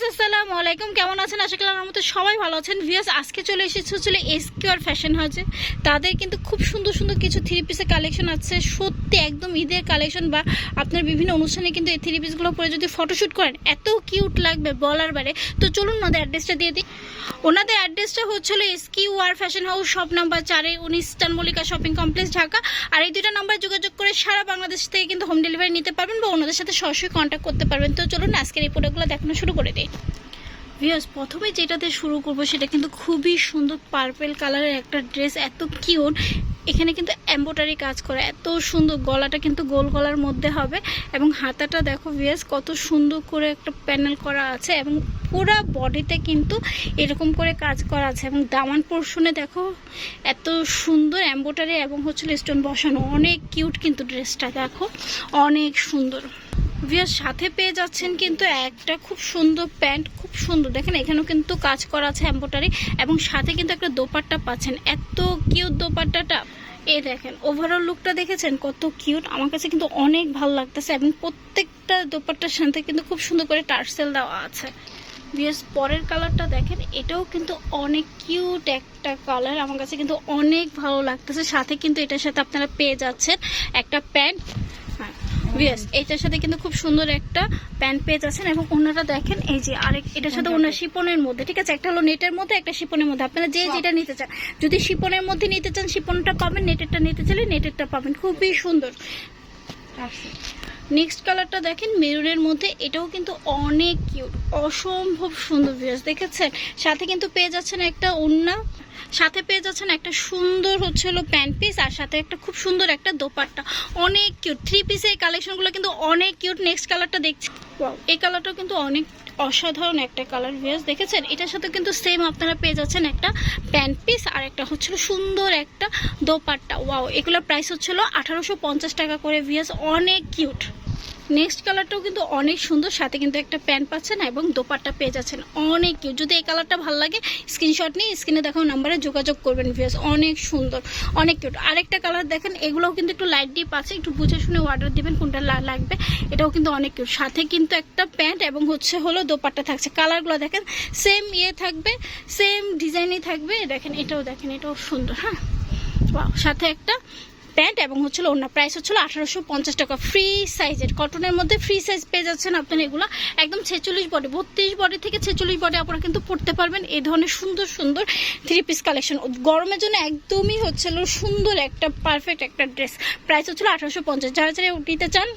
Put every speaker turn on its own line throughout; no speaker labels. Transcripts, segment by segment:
Viewers, আসসালামু আলাইকুম। কেমন আছেন? আশা করি আমার মতো সবাই ভালো আছেন। ভিউয়ার্স, আজকে চলে এসেছে হচ্ছে এসকিউআর ফ্যাশন হাউসে তাদের কিন্তু খুব সুন্দর সুন্দর কিছু থ্রি পিসের কালেকশন আছে। সত্যি একদম ঈদের কালেকশন বা আপনার বিভিন্ন অনুষ্ঠানে কিন্তু এই থ্রি পিসগুলো পরে যদি ফটোশ্যুট করেন, এত কিউট লাগবে বলার বারে। তো চলুন ওনাদের অ্যাড্রেসটা দিয়ে দিই। ওনাদের অ্যাড্রেসটা হচ্ছিল SQR fashion house shop number চারে উনিশ মল্লিকা শপিং কমপ্লেক্স ঢাকা। আর এই দুটো নাম্বার যোগাযোগ সারা বাংলাদেশ থেকে কিন্তু হোম ডেলিভারি নিতে পারবেন বা ওনাদের সাথে সরাসরি কন্ট্যাক্ট করতে পারবেন। তো চলুন আজকের এই প্রোডাক্টগুলো দেখানো শুরু করে দিই। ভিউয়ার্স প্রথমে যেটাতে শুরু করব সেটা কিন্তু খুবই সুন্দর পার্পেল কালারের একটা ড্রেস এত কিউট এখানে কিন্তু এম্বোটারি কাজ করে, এত সুন্দর গলাটা কিন্তু গোল গলার মধ্যে হবে। এবং হাতাটা দেখো ভিউয়ার্স কত সুন্দর করে একটা প্যানেল করা আছে এবং পুরো বডিতে কিন্তু এরকম করে কাজ করা আছে এবং দামান পোর্শনে দেখো এত সুন্দর এম্বোটারি এবং হচ্ছে স্টোন বসানো। অনেক কিউট কিন্তু ড্রেসটা, দেখো। অনেক সুন্দর। ভিয়ার সাথে পেয়ে যাচ্ছেন কিন্তু একটা খুব সুন্দর প্যান্ট, খুব সুন্দর। দেখেন, এখানেও কিন্তু কাজ করা আছে এম্বোটারি এবং সাথে কিন্তু একটা দোপাট্টা পাচ্ছেন। এত কিউট দোপাট্টাটা। এই দেখেন ওভারঅল লুকটা দেখেছেন? কত কিউট আমার কাছে কিন্তু অনেক ভালো লাগতেছে এবং প্রত্যেকটা দোপাট্টার সাথে কিন্তু খুব সুন্দর করে টার্সেল দেওয়া আছে। বিএস পরের কালারটা দেখেন এটাও কিন্তু অনেক কিউট একটা কালার আমার কাছে কিন্তু অনেক ভালো লাগতেছে। সাথে কিন্তু এটার সাথে আপনারা পেয়ে যাচ্ছেন একটা প্যান্ট। বিএস এটার সাথে কিন্তু খুব সুন্দর একটা প্যান্ট পেয়ে যাচ্ছেন। এবং ওনারা দেখেন এই যে আরেক এটার সাথে ওনার শিপনের মধ্যে ঠিক আছে? একটা হলো নেটের মধ্যে একটা শিপনের মধ্যে। আপনারা যে যেটা নিতে চান যদি শিপনের মধ্যে নিতে চান শিপনটা পাবেন নেটেরটা নিতে চাইলে নেটেরটা পাবেন। খুবই সুন্দর। নেক্সট কালারটা দেখেন, মেরুনের মধ্যে এটাও কিন্তু অনেক কিউট অসম্ভব সুন্দর ভিউস দেখেছেন? সাথে কিন্তু পেয়ে যাচ্ছেন একটা ওন্না সাথে পেয়ে যাচ্ছেন একটা সুন্দর হচ্ছে হলো প্যান্ট পিস আর সাথে একটা খুব সুন্দর একটা দোপাট্টা। অনেক কিউট থ্রি পিসের কালেকশনগুলো কিন্তু অনেক কিউট নেক্সট কালারটা দেখছি। এই কালারটাও কিন্তু অনেক অসাধারণ একটা কালার ভিউস দেখেছেন? এটার সাথে কিন্তু সেম আপনারা পেয়ে যাচ্ছেন একটা প্যান্ট পিস আর একটা হচ্ছিল সুন্দর একটা দোপাট্টা। ওয়াও এগুলোর প্রাইস হচ্ছিল আঠারোশো পঞ্চাশ টাকা করে ভিউস অনেক কিউট নেক্সট কালারটাও কিন্তু অনেক সুন্দর। সাথে কিন্তু একটা প্যান্ট পাচ্ছেন এবং দোপাট্টা পেয়ে যাচ্ছেন। অনেক কিউট যদি এই কালারটা ভালো লাগে স্ক্রিনশট নিয়ে স্ক্রিনে দেখাও নাম্বারে যোগাযোগ করবেন ভিউস অনেক সুন্দর, অনেক কিউট আরেকটা কালার দেখেন, এগুলোও কিন্তু একটু লাইট ডিপ আছে। একটু বুঝে শুনে অর্ডার দিবেন, কোনটা লাগবে। এটাও কিন্তু অনেক কিউট সাথে কিন্তু একটা প্যান্ট এবং হচ্ছে হলো দোপাট্টা থাকছে। কালারগুলো দেখেন সেম ইয়ে থাকবে সেম ডিজাইনই থাকবে। দেখেন, এটাও দেখেন, এটাও সুন্দর হ্যাঁ? সাথে একটা প্যান্ট এবং হচ্ছিল অন্য প্রাইস হচ্ছিল আঠারোশো পঞ্চাশ টাকা। ফ্রি সাইজের কটনের মধ্যে ফ্রি সাইজ পেয়ে যাচ্ছেন আপনারা এগুলো। একদম ছেচল্লিশ বডি বত্রিশ বডি থেকে ছেচল্লিশ বডি আপনারা কিন্তু পড়তে পারবেন। এই ধরনের সুন্দর সুন্দর থ্রি পিস কালেকশন গরমের জন্য একদমই হচ্ছিল সুন্দর একটা পারফেক্ট একটা ড্রেস প্রাইস হচ্ছিল আঠারোশো পঞ্চাশ। যারা যারা নিতে চান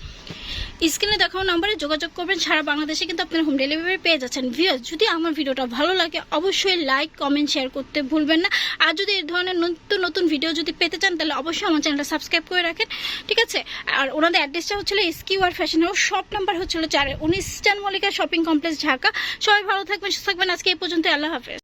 স্ক্রিনে দেখানো নাম্বারে যোগাযোগ করবেন। সারা বাংলাদেশে কিন্তু আপনারা হোম ডেলিভারি পেয়ে যাচ্ছেন। ভিউয়ার্স যদি আমার ভিডিওটা ভালো লাগে, অবশ্যই লাইক কমেন্ট শেয়ার করতে ভুলবেন না। আর যদি এই ধরনের নতুন নতুন ভিডিও যদি পেতে চান, তাহলে অবশ্যই আমার চ্যানেলটা সাবস্ক্রাইব করে রাখেন। ঠিক আছে? আর ওনাদের অ্যাড্রেসটা হচ্ছিল এসকিউ আর ফ্যাশন হাউস শপ নাম্বার হচ্ছিল চারে, উনিশ স্টান মল্লিকা শপিং কমপ্লেক্স ঢাকা। সবাই ভালো থাকবেন, সুস্থ থাকবেন। আজকে এই পর্যন্ত আল্লাহ হাফেজ।